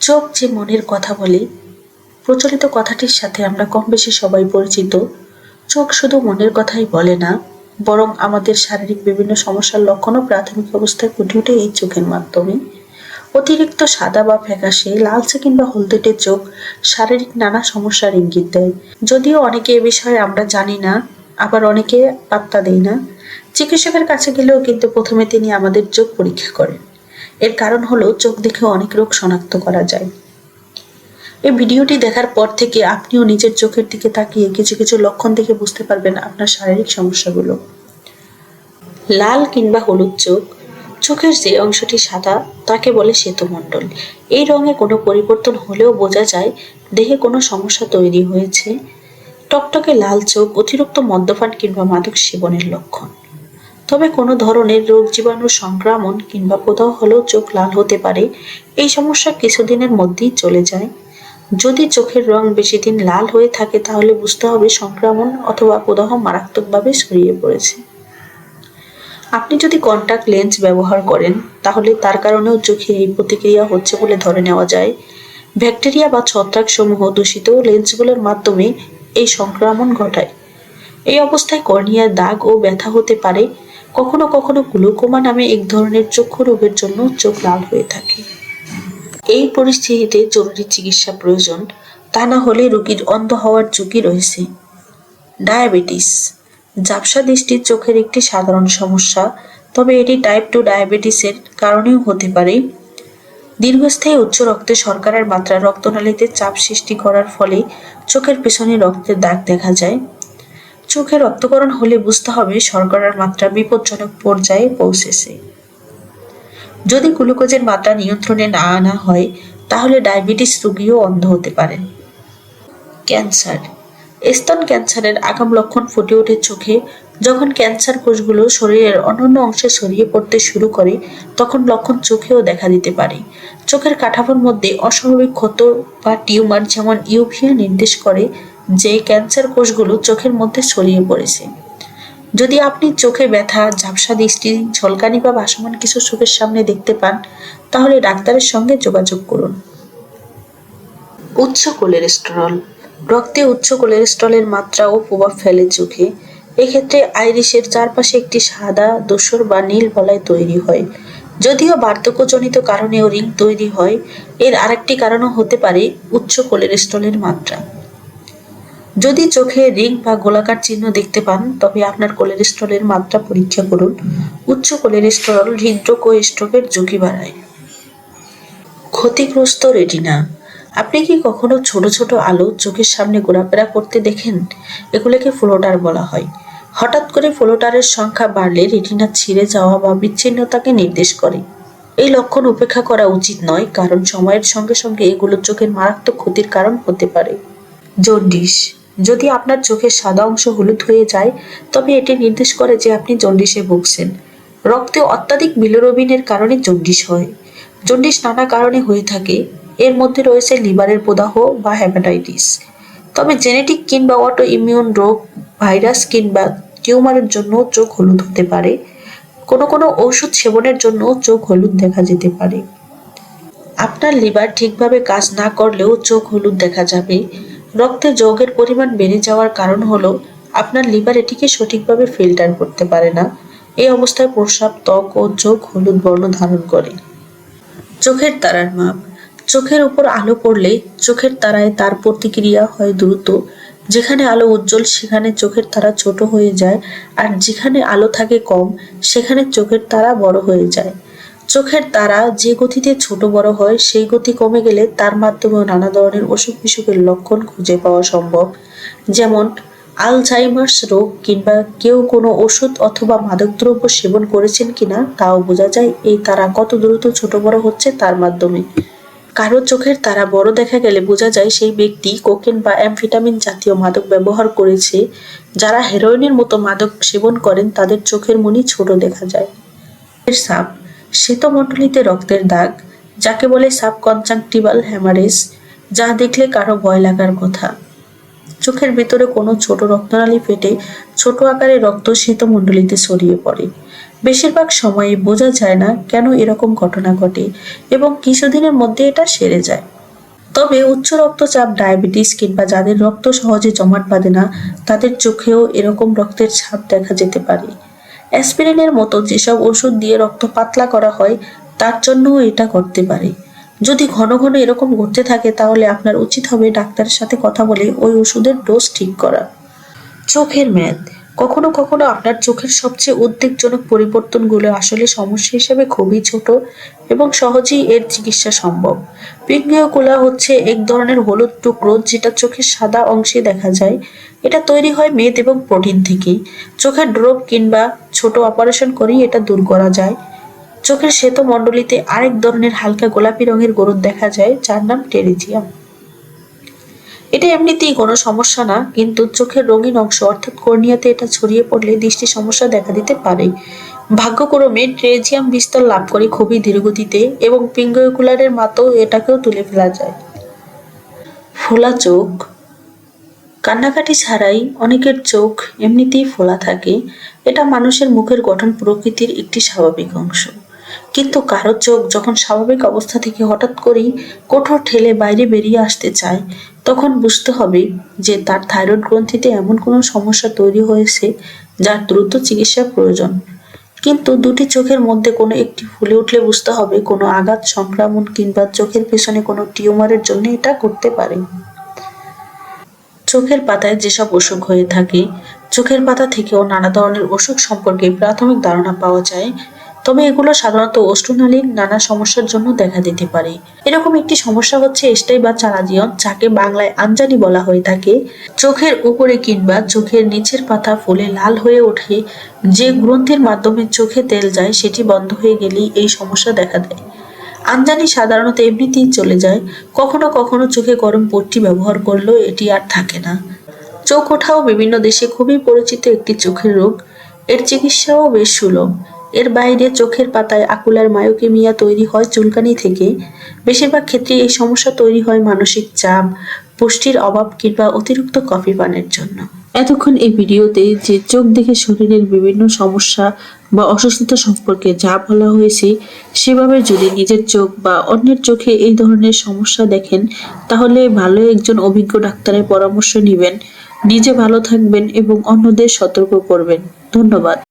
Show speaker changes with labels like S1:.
S1: চোখ যে মনের কথা বলে, প্রচলিত কথাটির সাথে আমরা কম বেশি সবাই পরিচিত, চোখ শুধু মনের কথাই বলে না, বরং আমাদের শারীরিক বিভিন্ন সমস্যার লক্ষণও প্রাথমিক অবস্থায় ফুটে ওঠে এই চোখের মাধ্যমে। অতিরিক্ত সাদা বা ফ্যাকাশে, লালচে কিংবা হলদেটে চোখ শারীরিক নানা সমস্যার ইঙ্গিত দেয়। যদিও অনেকে এ বিষয়ে আমরা জানি না, আবার অনেকে পাত্তা দেয় না। চিকিৎসকের কাছে গেলেও কিন্তু প্রথমে তিনি আমাদের চোখ পরীক্ষা করেন। এর কারণ হলো চোখ দেখে অনেক রোগ শনাক্ত করা যায়। এই ভিডিওটি দেখার পর থেকে আপনিও নিজের চোখের দিকে তাকিয়ে কিছু কিছু লক্ষণ দেখে বুঝতে পারবেন আপনার শারীরিক সমস্যাগুলো। লাল কিংবা হলুদ চোখ, চোখের যে অংশটি সাদা, তাকে বলে শ্বেতমণ্ডল। এই রঙে কোনো পরিবর্তন হলেও বোঝা যায় দেহে কোনো সমস্যা তৈরি হয়েছে। টকটকে লাল চোখ, অতিরিক্ত মদ্যপান কিংবা মাদক সেবনের লক্ষণ। তবে কোনো ধরনের রোগ জীবাণু সংক্রমণ কিংবা কোথাও হলেও চোখ লাল হতে পারে, এই সমস্যা কিছুদিনের মধ্যেই চলে যায়। যদি চোখের রং বেশি দিন লাল হয়ে থাকে, তাহলে বুঝতে হবে সংক্রমণ অথবা প্রদাহ মারাত্মকভাবে ছড়িয়ে পড়েছে। আপনি যদি কন্টাক্ট লেন্স ব্যবহার করেন, তাহলে তার কারণেও চোখে এই প্রতিক্রিয়া হচ্ছে বলে ধরে নেওয়া যায়। ব্যাকটেরিয়া বা ছত্রাক সমূহ দূষিত লেন্সগুলোর মাধ্যমে এই সংক্রমণ ঘটায়। এই অবস্থায় কর্নিয়ার দাগ ও ব্যথা হতে পারে কখনো কখনো গ্লুকোমা নামে এক ধরনের চক্ষু রোগের জন্য চোখ লাল হয়ে থাকে। এই পরিস্থিতিতে জরুরি চিকিৎসা প্রয়োজন, তা না হলে রোগীর অন্ধ হওয়ার ঝুঁকি রয়েছে। ডায়াবেটিস। ঝাপসা দৃষ্টি চোখের একটি সাধারণ সমস্যা, তবে এটি টাইপ টু ডায়াবেটিসের কারণেও হতে পারে। দীর্ঘস্থায়ী উচ্চ রক্তে শর্করার মাত্রা রক্তনালীতে চাপ সৃষ্টি করার ফলে চোখের পেছনে রক্তের দাগ দেখা যায়। চোখে রক্তকরণ হলে বুঝতে হবে শর্করার মাত্রা বিপজ্জনক পর্যায়ে পৌঁছেছে। যদি গ্লুকোজের মাত্রা নিয়ন্ত্রণে না আনা হয়, তাহলে ডায়াবেটিস রোগীও অন্ধ হতে পারেন। ক্যান্সার। স্তন ক্যান্সারের আগাম লক্ষণ ফুটে ওঠে চোখে। যখন ক্যান্সার কোষগুলো শরীরের অন্যান্য অংশে ছড়িয়ে পড়তে শুরু করে, তখন লক্ষণ চোখেও দেখা দিতে পারে। চোখের কাঠামোর মধ্যে অস্বাভাবিক ক্ষত বা টিউমার যেমন ইউভিয়া নির্দেশ করে যে ক্যান্সার কোষগুলো চোখের মধ্যে ছড়িয়ে পড়েছে। যদি আপনি চোখে ব্যথা, ঝাপসা দৃষ্টি, ঝলকানি বা ভাসমান কিছু চোখের সামনে দেখতে পান, তাহলে ডাক্তারের সঙ্গে যোগাযোগ করুন। উচ্চ কোলেস্টেরল। রক্তে উচ্চ কোলেস্টেরলের মাত্রা ও প্রভাব ফেলে চোখে। এক্ষেত্রে আইরিশের চারপাশে একটি সাদা দোসর বা নীল বলয় তৈরি হয়। যদিও বার্ধক্যজনিত কারণেও রিং তৈরি হয়, এর আরেকটি কারণও হতে পারে উচ্চ কোলেস্টেরলের মাত্রা। যদি চোখে রিং বা গোলাকার চিহ্ন দেখতে পান, তবে আপনার কোলেস্টেরলের মাত্রা পরীক্ষা করুন। উচ্চ কোলেস্টেরল হৃদরোগ ও স্ট্রোকের ঝুঁকি বাড়ায়। ক্ষতিগ্রস্ত রেটিনা, আপনি কি কখনো ছোট ছোট আলো চোখের সামনে ঘোরাফেরা করতে দেখেন? এগুলোকে ফ্লোটার বলা হয়। হঠাৎ করে ফ্লোটারের সংখ্যা বাড়লে রেটিনা ছিঁড়ে যাওয়া বা বিচ্ছিন্নতাকে নির্দেশ করে। এই লক্ষণ উপেক্ষা করা উচিত নয়, কারণ সময়ের সঙ্গে সঙ্গে এগুলো চোখের মারাত্মক ক্ষতির কারণ হতে পারে। জন্ডিস যদি আপনার চোখের সাদা অংশ হলুদ হয়ে যায়, তবে এটি নির্দেশ করে যে আপনি জন্ডিসে ভুগছেন। রক্তে অত্যাধিক বিলোরবিনের কারণে জন্ডিস হয়। জন্ডিস নানা কারণে হয়ে থাকে। এর মধ্যে রয়েছে লিভারের প্রদাহ বা হ্যাপাটাইটিস তবে জেনেটিক কিংবা অটো ইমিউন রোগ, ভাইরাস কিংবা টিউমারের জন্য চোখ হলুদ হতে পারে। কোনো কোনো ঔষধ সেবনের জন্য চোখ হলুদ দেখা যেতে পারে। আপনার লিভার ঠিকভাবে কাজ না করলেও চোখ হলুদ দেখা যাবে। রক্তে যৌগের পরিমাণ বেড়ে যাওয়ার কারণ হলো আপনার লিভার এটিকে সঠিকভাবে ফিল্টার করতে পারে না। এই অবস্থায় প্রস্রাব, ত্বক ও চোখ হলুদ বর্ণ ধারণ করে। চোখের তারার মাপ। চোখের উপর আলো পড়লে চোখের তারায় তার প্রতিক্রিয়া হয় দ্রুত। যেখানে আলো উজ্জ্বল, সেখানে চোখের তারা ছোট হয়ে যায়, আর যেখানে আলো থাকে কম, সেখানে চোখের তারা বড় হয়ে যায়। চোখের তারা যে গতিতে ছোট বড় হয়, সেই গতি কমে গেলে তার মাধ্যমেও নানা ধরনের অসুখ বিসুখের লক্ষণ খুঁজে পাওয়া সম্ভব। যেমন আলঝাইমার্স রোগ কিংবা কেউ কোনো ওষুধ অথবা মাদকদ্রব্য সেবন করেছেন কিনা, তাও বোঝা যায় এই তারা কত দ্রুত ছোট বড় হচ্ছে তার মাধ্যমে। কারও চোখের তারা বড় দেখা গেলে বোঝা যায় সেই ব্যক্তি কোকেন বা অ্যামফিটামিন জাতীয় মাদক ব্যবহার করেছে, যারা হেরোইনের মতো মাদক সেবন করেন, তাদের চোখের মনি ছোট দেখা যায়। এর সাপ শ্বেতমণ্ডলীতে রক্তের দাগ, যাকে বলে সাবকনজাংটিভাল হ্যামারেজ, যা দেখলে কারও ভয় লাগার কথা। চোখের ভেতরে কোনো ছোট রক্তনালী ফেটে ছোট আকারে রক্ত শ্বেতমণ্ডলীতে ছড়িয়ে পড়ে। বেশিরভাগ সময়ে বোঝা যায় না কেন এরকম ঘটনা ঘটে এবং কিছুদিনের মধ্যে এটা সেরে যায়। তবে উচ্চ রক্তচাপ, ডায়াবেটিস কিংবা যাদের রক্ত সহজে জমাট বাঁধে না, তাদের চোখেও এরকম রক্তের ছাপ দেখা যেতে পারে। অ্যাসপিরিনের মতো যেসব ওষুধ দিয়ে রক্ত পাতলা করা হয়, তার জন্যও এটা করতে পারে। যদি ঘন ঘন এরকম ঘটতে থাকে, তাহলে আপনার উচিত হবে ডাক্তারের সাথে কথা বলে ওই ওষুধের ডোজ ঠিক করা। চোখের মেয়াদ কখনো কখনো আপনার চোখের সবচেয়ে উদ্বেগজনক পরিবর্তনগুলো আসলে সমস্যা হিসেবে খুবই ছোট এবং সহজেই এর চিকিৎসা সম্ভব। পিঙ্গিওকুলা হচ্ছে এক ধরনের হলুদ টুকরো যেটা চোখের সাদা অংশে দেখা যায়। এটা তৈরি হয় মেদ এবং প্রোটিন থেকে চোখের ড্রপ কিংবা ছোট অপারেশন করেই এটা দূর করা যায়। চোখের শ্বেত মণ্ডলীতে আরেক ধরনের হালকা গোলাপি রঙের গরুদ দেখা যায়, যার নাম টেরিজিয়াম। এটা এমনিতেই কোনো সমস্যা না, কিন্তু চোখের রঙিন অংশ অর্থাৎ কর্নিয়াতে এটা ছড়িয়ে পড়লে দৃষ্টি সমস্যা দেখা দিতে পারে। ভাগ্যক্রমে ট্রেজিয়াম বিস্তার লাভ করে খুবই ধীরগতিতে এবং পিঙ্গকুলারের মাতেও এটাকেও তুলে ফেলা যায়। ফোলা চোখ। কান্নাকাটি ছাড়াই অনেকের চোখ এমনিতেই ফোলা থাকে, এটা মানুষের মুখের গঠন প্রকৃতির একটি স্বাভাবিক অংশ। কিন্তু কারও চোখ যখন স্বাভাবিক অবস্থা থেকে হঠাৎ করেই কঠোর ঠেলে বাইরে বেরিয়ে আসতে চায় তখন বুঝতে হবে যে তার থাইরয়েড গ্রন্থিতে এমন কোনো সমস্যা তৈরি হয়েছে যার দ্রুত চিকিৎসা প্রয়োজন। কিন্তু দুটি চোখের মধ্যে কোনো একটি ফুলে উঠলে বুঝতে হবে কোনো আঘাত, সংক্রমণ কিংবা চোখের পেছনে কোনো টিউমারের জন্য এটা করতে পারে। চোখের পাতায় যেসব অসুখ হয়ে থাকে, চোখের পাতা থেকেও নানা ধরনের অসুখ সম্পর্কে প্রাথমিক ধারণা পাওয়া যায়। তবে এগুলো সাধারণত অষ্টনালীর নানা সমস্যার জন্য দেখা দিতে পারে। এরকম একটি সমস্যা হচ্ছে এস্টাই বা চালাজিয়ন, যাকে বাংলায় আঞ্জানি বলা হয়ে থাকে। চোখের উপরে কিংবা চোখের নিচের পাতা ফুলে লাল হয়ে ওঠে। যে গ্রন্থির মাধ্যমে চোখে তেল যায়, সেটি বন্ধ হয়ে গেলেই এই সমস্যা দেখা দেয়। আঞ্জানি সাধারণত এমনিতেই চলে যায়। কখনো কখনো চোখে গরম পট্টি ব্যবহার করলেও এটি আর থাকে না। চোখ ওঠাও বিভিন্ন দেশে খুবই পরিচিত একটি চোখের রোগ। এর চিকিৎসাও বেশ সুলভ। এর বাইরে চোখের পাতায় আকুলার মায়োকেমিয়া তৈরি হয় চুলকানি থেকে। বেশিরভাগ ক্ষেত্রে এই সমস্যা তৈরি হয় মানসিক চাপ, পুষ্টির অভাব কিংবা অতিরিক্ত কফি পানের জন্য। এতক্ষণ এই ভিডিওতে যে চোখ দেখে শরীরের বিভিন্ন সমস্যা বা অসুস্থতা সম্পর্কে যা বলা হয়েছে, সেভাবে যদি নিজের চোখ বা অন্যের চোখে এই ধরনের সমস্যা দেখেন, তাহলে ভালো একজন অভিজ্ঞ ডাক্তারের পরামর্শ নেবেন। নিজে ভালো থাকবেন এবং অন্যদের সতর্ক করবেন। ধন্যবাদ।